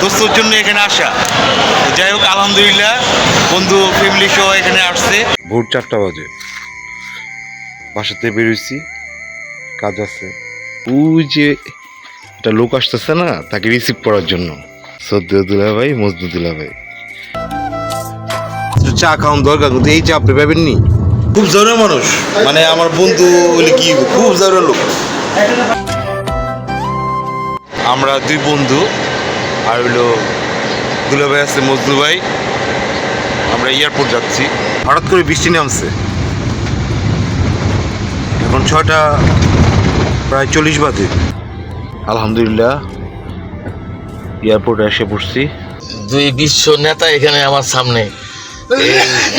দোস্তর জন্য এখানে আসা। যাই হোক আলহামদুলিল্লাহ বন্ধু ফ্যামিলি সহ এখানে আসছে। ভোর চারটা বাজে। বাসাতে বেরোইছি কাজ আছে। ওই যে একটা লোক আসতেছে না তাকে রিসিভ করার জন্য। সদ্দুল্লাহ ভাই মজদুদুল্লাহ ভাই। চা খাওয়ান দরকার কিন্তু এই চা আপনি পাবেন নি খুব জরুরি মানুষ। মানে আমার বন্ধু বলে কি খুব জরুরি লোক। আমরা দুই বন্ধু। আর হইল দুলা ভাই আছে মজদু ভাই। আমরা এয়ারপোর্ট যাচ্ছি। হঠাৎ করে বৃষ্টি নামছে। এখন ছটা প্রায় চল্লিশ বাজে। আলহামদুলিল্লাহ, এয়ারপোর্টে এসে পড়ছি। দুই বিশ্ব নেতা এখানে আমার সামনে।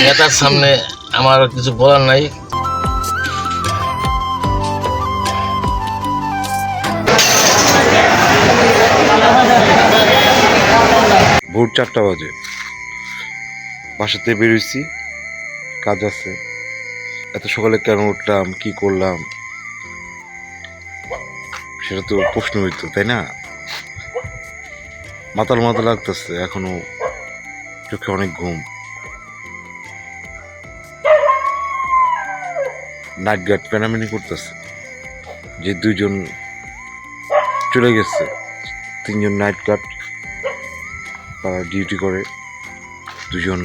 নেতার সামনে আমার কিছু বলার নাই। ভোর চারটা বাজে। বাসাতে বেরোইছি, কাজ আছে। এত সকালে কেন উঠলাম, কি করলাম? সেটা তো প্রশ্ন হইতো তাই না? মাতাল মাতাল লাগতেছে, এখনও চোখে অনেক ঘুম। নাইট গার্ড প্যানামিনি করতেছে। যে দুইজন চলে গেছে, তিনজন নাইট গার্ড তারা ডিউটি করে। দুজন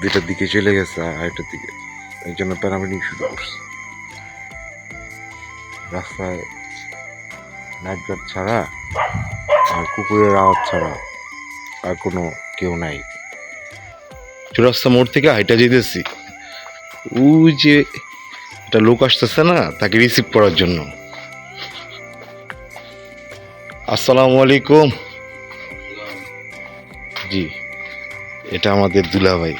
দুইটার দিকে চলে গেছে আরেকটার দিকে। এই জন্য প্যারামেডিক শুরু করছে। রাস্তায় নাইট গার্ড ছাড়া আর কুকুরের আওয়াজ ছাড়া আর কোনো কেউ নাই। চৌরাস্তা মোড় থেকে হাইটা যেতেছি। ওই যে একটা লোক আসতেছে না, তাকে রিসিভ করার জন্য। আসসালামু আলাইকুম। জি। এটা আমাদের দুলাভাই।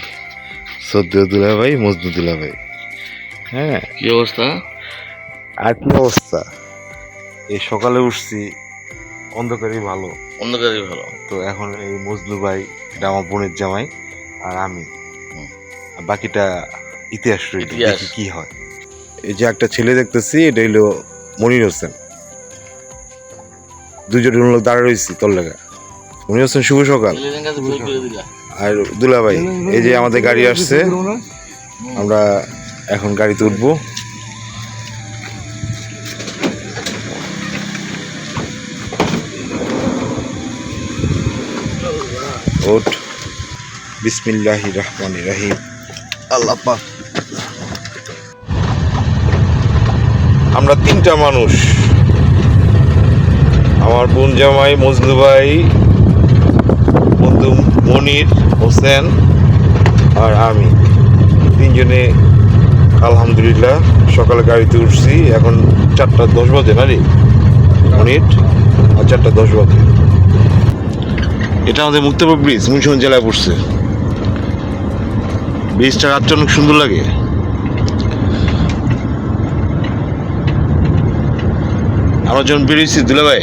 সদ্য দুলাভাই মজদু দুলাভাই। হ্যাঁ? কি অবস্থা? আর কি অবস্থা। এই সকালে উঠছি অন্ধকারই ভালো। অন্ধকারই ভালো। তো এখন এই মজলু ভাই এটা আমার বোনের জামাই আর আমি। বাকিটা ইতিহাস ইতিহাস। কি হয়। এই যে একটা ছেলে দেখতেছি এটা হইল মনির হোসেন। দুজন লোক দাঁড়া রয়েছি তোর লেগা। মনির হোসেন শুভ সকাল। আর দুলা ভাই এই যে আমাদের গাড়ি আসছে, আমরা এখন গাড়িতে উঠবো। ওঠ। বিসমিল্লাহ রহমান রাহিম। আল্লাহ আমরা তিনটা মানুষ। আমার বোন জামাই মজলু ভাই বন্ধু মনির, হোসেন আর আমি। তিনজনে আলহামদুলিল্লাহ সকালে গাড়িতে উঠছি। এখন চারটা দশ বাজে না রে মিনিট আর চারটা দশ বাজে। এটা আমাদের মুক্তাপুর ব্রিজ, মুন্সিগঞ্জ জেলায় পড়ছে। ব্রিজটা রাতটা অনেক সুন্দর লাগে। আমরা যখন বেরিয়েছি দুলাভাই।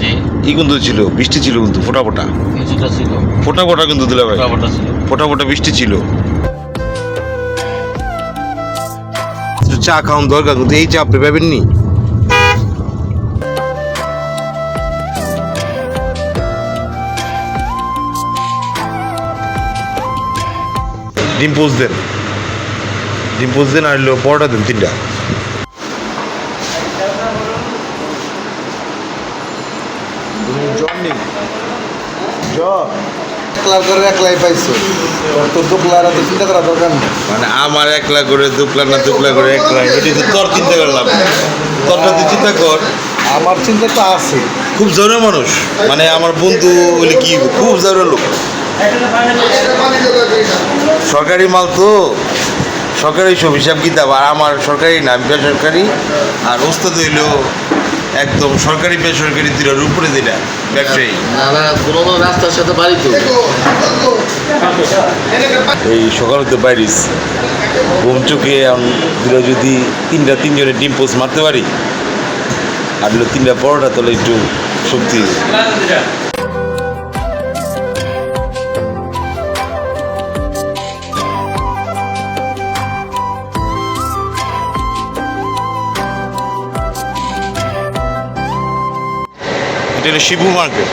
জি। ই কিন্তু ছিল বৃষ্টি ছিল কিন্তু ফোটা ফোটা। কিছুটা ছিল। ফোটা ফোটা কিন্তু ব্যাপারটা ছিল। ফোটা ফোটা বৃষ্টি ছিল। চা খাওয়ান দরকার কিন্তু এই চা আপনি পাবেন নি। ডিম পোজ দেন। ডিম পোজ দেন আর পরোটা দেন তিনটা। করে একলাই পাইছো। তোর তো দুকলার তো চিন্তা করা দরকার নেই। মানে আমার একলা করে দুপলা না দুপলা করে একলা এটি তো তোর চিন্তা করলাম। তোরটা তুই চিন্তা কর আমার চিন্তা তো আছে। খুব জরুরি মানুষ। মানে আমার বন্ধু বলে কি খুব জরুরি লোক। সরকারি মাল তো সরকারি সব হিসাব কিতাব আর আমার সরকারি না বেসরকারি আর ওস্তাদ হইল একদম সরকারি বেসরকারি দিলার উপরে দিলা ব্যবসায়ী। না না কোনো কোনো রাস্তার সাথে বাড়ি তো। এই সকালে তো বাইরিস। ঘুম চোখে দিল যদি তিনটা তিনজনের ডিম পোস্ট মারতে পারি আর তিনটা পরোটা তাহলে একটু শক্তি। এটা হলো শিবু মার্কেট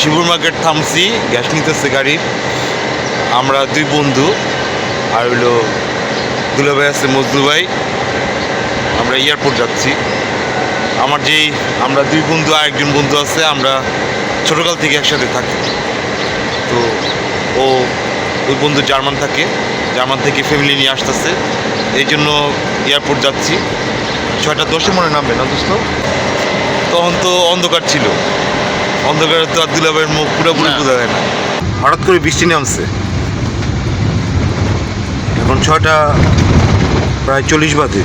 শিবুর মার্কেট থামছি গ্যাস নিতেছে গাড়ির আমরা দুই বন্ধু, আর হইল দুলাভাই আছে মজদু ভাই। আমরা এয়ারপোর্ট যাচ্ছি। আমার যেই, আমরা দুই বন্ধু আর একজন বন্ধু আছে, আমরা ছোটোকাল থেকে একসাথে থাকি। তো ও, ওই বন্ধু জার্মান থাকে, জার্মান থেকে ফ্যামিলি নিয়ে আসতেছে। এই জন্য এয়ারপোর্ট যাচ্ছি। ছয়টা দশে মনে নামবে না, দোস্ত? তখন তো অন্ধকার ছিল। অন্ধকারে তো আব্দুল্লাহ ভাইয়ের মুখ পুরোপুরি। বোঝা যায় না। হঠাৎ করে বৃষ্টি নামছে। এখন ছয়টা প্রায় চল্লিশ বাজে।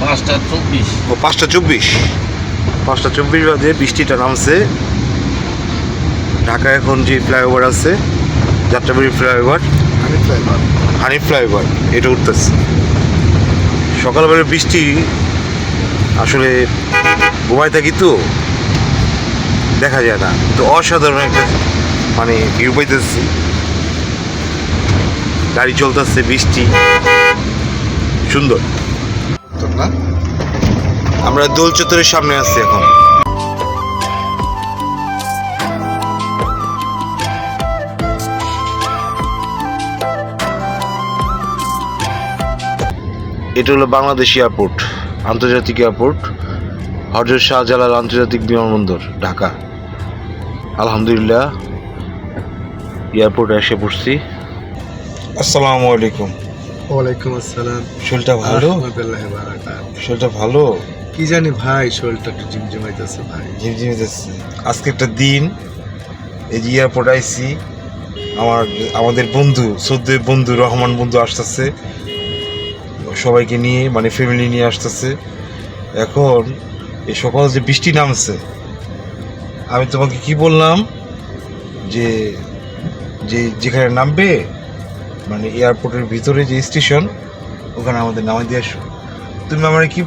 পাঁচটা চব্বিশ। ও পাঁচটা চব্বিশ। পাঁচটা চব্বিশ বাজে বৃষ্টিটা নামছে। ঢাকা এখন যে ফ্লাইওভার আছে Jatrabari flyover. Hani flyover. Hani flyover এটা উঠতেছে। সকালবেলা বৃষ্টি আসলে ঘুমায় থাকি তো দেখা যায় না। তো অসাধারণ একটা মানে ভিউ পাইতেছি। গাড়ি চলতেছে বৃষ্টি। সুন্দর। না আমরা দোল চত্বরের সামনে আছি এখন। এটা হলো বাংলাদেশ এয়ারপোর্ট আন্তর্জাতিক এয়ারপোর্ট। হজরত শাহজালাল আন্তর্জাতিক বিমানবন্দর ঢাকা। আলহামদুলিল্লাহ এয়ারপোর্টে এসে পড়ছি। আসসালামু আলাইকুম। ওয়ালাইকুম আসসালাম। শরীরটা ভালো? শরীরটা ভালো? কি জানি ভাই শরীরটা একটু জিমজিমাইতেছে ভাই। ঝিমঝিমে যাচ্ছে আজকে একটা দিন এই যে এয়ারপোর্ট আইসি আমার আমাদের বন্ধু সদ্যের বন্ধু রহমান বন্ধু আসতেছে। সবাইকে নিয়ে মানে ফ্যামিলি নিয়ে আসতেছে। এখন এই সকাল যে বৃষ্টি নামছে, আমি তোমাকে কি বললাম? যে যে যেখানে নামবে মানে এয়ারপোর্টের ভিতরে যে স্টেশন ওখানে আমাদের নামাই দিয়ে আসো। তুমি আমার কি